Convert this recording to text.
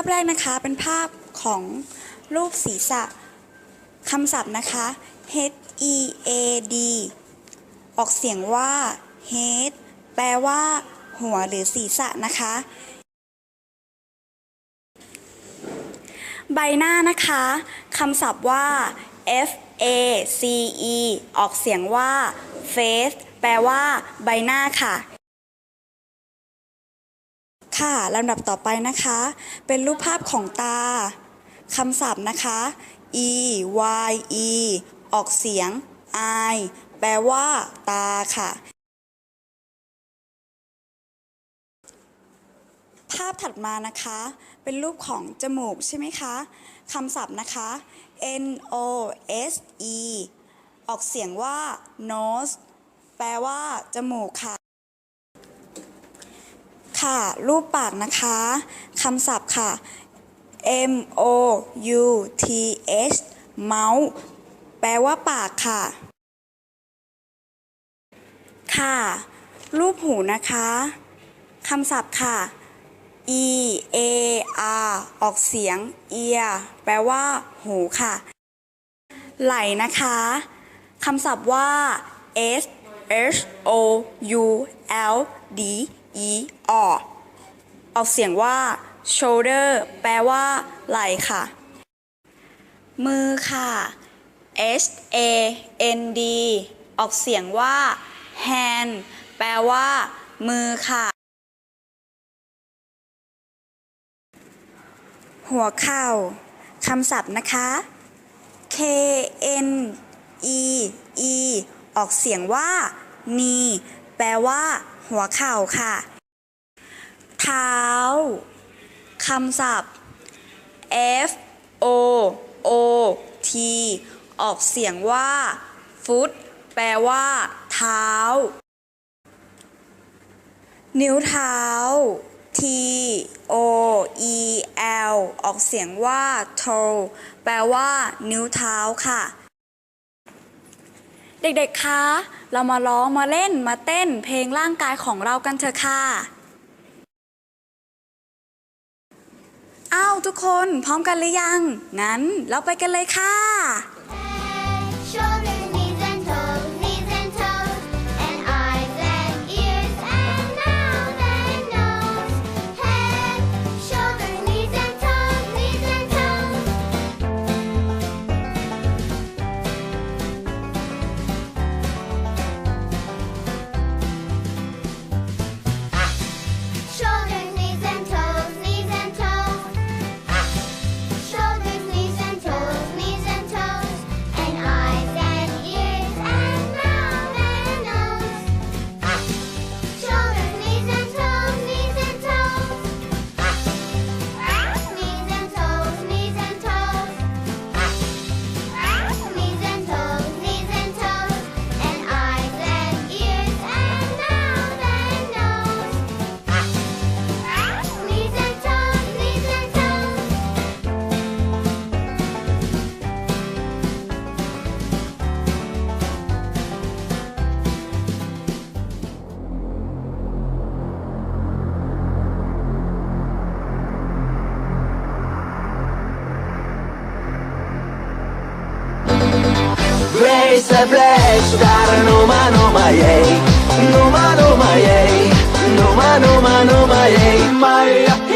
าพแรกนะคะเป็นภาพของรูปศีรษะคำศัพท์นะคะ H E A D ออกเสียงว่า head แปลว่า หัวหรือศีรษะนะคะ ใบหน้านะคะคำศัพท์ว่า F A C E ออกเสียงว่า face แปลว่า ใบหน้าค่ะ ค่ะลำดับต่อไปนะคะ เป็นรูปภาพของตาคำศัพท์นะคะ E Y E ออกเสียง I แปลว่า ตาค่ะ ภาพถัดมานะคะ เป็นรูปของจมูกใช่ไหมคะคำศัพท์นะคะ N O S E ออกเสียงว่า nose แปลว่า จมูกค่ะ ค่ะ รูปปากนะคะคำศัพท์ค่ะ M O U T H mouth แปลว่าปากค่ะ ค่ะ รูปหูนะคะคำศัพท์ค่ะ E A R ออกเสียง ear แปลว่า หูค่ะ ไหลนะคะคำศัพท์ว่า S H O U L D E R ออกเสียงว่า shoulder แปลว่า ไหล่ค่ะ มือค่ะ H A N D ออกเสียงว่า hand แปลว่า มือค่ะ หัวเข่าคำศัพท์นะคะ K N E E ออกเสียงว่า knee แปลว่า หัวเข่าค่ะ เท้าคำศัพท์ F O O T ออกเสียงว่า foot แปลว่า เท้า นิ้วเท้า T O E L ออกเสียงว่า toe แปลว่า นิ้วเท้าค่ะ เด็กๆ คะ เรามาร้องมาเล่นมาเต้นเพลงร่างกายของเรากันเถอะค่ะ อ้าวทุกคนพร้อมกันหรือยัง งั้นเราไปกันเลยค่ะ Place a place Dar numai, numai ei Numai, numai ei Numai, numai, numai ei Mai